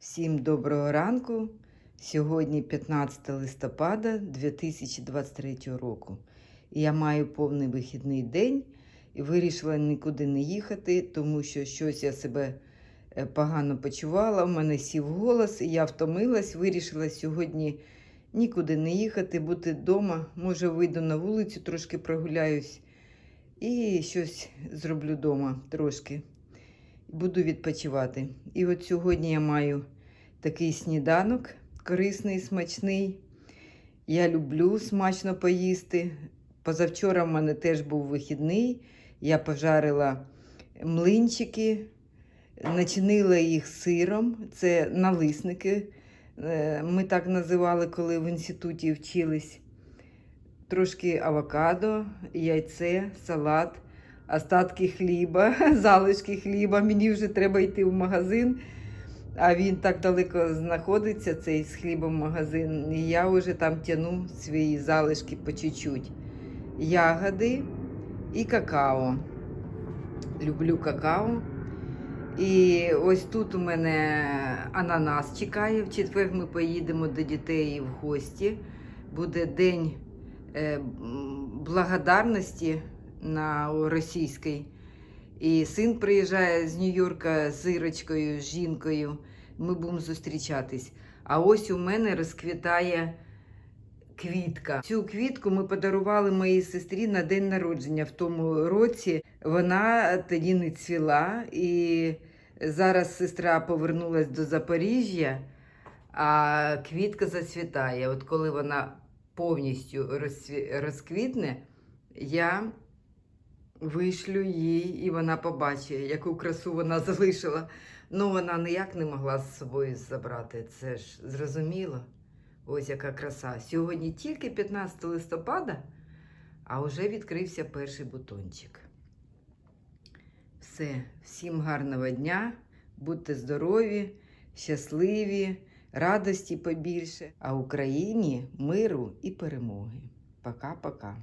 Всім доброго ранку. Сьогодні 15 листопада 2023 року. Я маю повний вихідний день і вирішила нікуди не їхати, тому що щось я себе е, погано почувала. У мене сів голос, і я втомилась. Вирішила сьогодні нікуди не їхати, бути вдома. Може, вийду на вулицю, трошки прогуляюсь і щось зроблю вдома трошки. Буду відпочивати. І от сьогодні я маю такий сніданок корисний, смачний. Я люблю смачно поїсти. Позавчора в мене теж був вихідний. Я пожарила млинчики, начинила їх сиром. Це налисники. Е, Ми так називали, коли в інституті вчились. Трошки авокадо, яйце, салат, остатки хліба, залишки хліба. Мені вже треба йти в магазин. А він так далеко знаходиться, цей з хлібом магазин. І я вже там тяну свої залишки по чуть-чуть. Ягоди і какао. Люблю какао. І ось тут у мене ананас чекає. В четвер ми поїдемо до дітей в гості. Буде день е, благодарності на російській. І син приїжджає з Нью-Йорка з Ірочкою, з жінкою. Ми будемо зустрічатись. А ось у мене розквітає квітка. Цю квітку ми подарували моїй сестрі на день народження в тому році. Вона тоді не цвіла, і зараз сестра повернулась до Запоріжжя, а квітка зацвітає. От коли вона повністю розквітне, я вишлю їй, і вона побачить, яку красу вона залишила. Ну, вона ніяк не могла з собою забрати. Це ж зрозуміло. Ось яка краса. Сьогодні тільки 15 листопада, а вже відкрився перший бутончик. Все, всім гарного дня, будьте здорові, щасливі, радості побільше, а Україні миру і перемоги. Пока-пока.